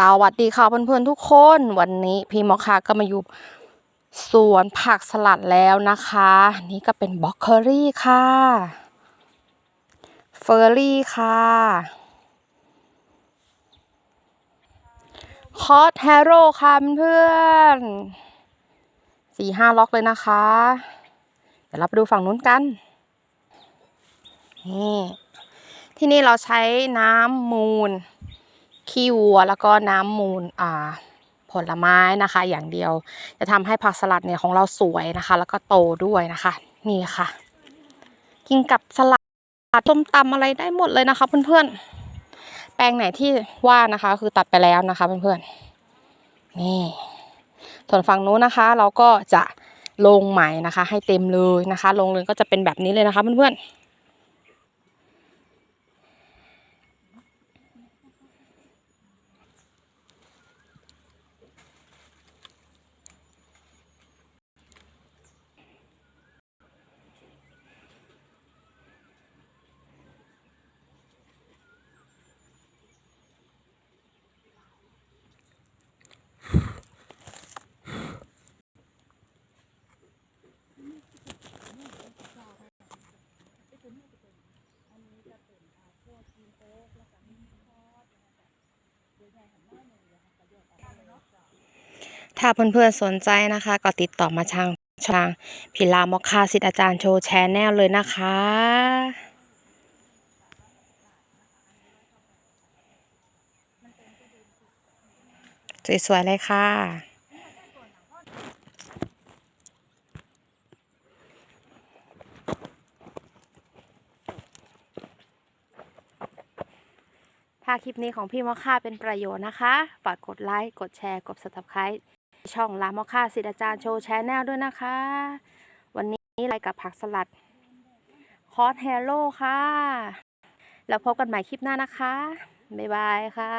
สวัสดีค่ะเพื่อนๆทุกคนวันนี้พี่มอคาก็มาอยู่สวนผักสลัดแล้วนะคะ นี่ก็เป็นบล็อกเคอรี่ค่ะเฟอร์รี่ค่ะคอสแฮโร่ค่ะเพื่อนสี่ห้าล็อกเลยนะคะ เดี๋ยวเราไปดูฝั่งนู้นกันนี่ที่นี่เราใช้น้ำมูล ขี้วัวแล้วก็น้ำมูลอ่าผลไม้นะคะ อย่างเดียว จะทำให้ผักสลัดเนี่ยของเราสวยนะคะ แล้วก็โตด้วยนะคะ นี่ค่ะ กินกับสลัดต้มตำอะไรได้หมดเลยนะคะ เพื่อนๆ แปลงไหนที่ว่านะคะ คือตัดไปแล้วนะคะเพื่อนๆ นี่ ส่วนฝั่งนู้นนะคะ เราก็จะลงใหม่นะคะ ให้เต็มเลยนะคะ ลงเลยก็จะเป็นแบบนี้เลยนะคะเพื่อนๆ ถ้าเพื่อนๆสนใจนะคะ ก็ติดต่อมาทางทางพิลามอคคาสิทธิ์อาจารย์โชว์แชนแนลเลยนะคะสวยๆเลยค่ะ ถ้าคลิปนี้ของพี่มอค่าเป็นประโยชน์นะคะ ฝากกดไลค์ กดแชร์ กด subscribe ช่องลามอค่าศิลาจารย์โชว์แชนแนลด้วยนะคะ วันนี้อะไรกับผักสลัด คอสแฮโร่ค่ะ แล้วพบกันใหม่คลิปหน้านะคะ บ๊ายบายค่ะ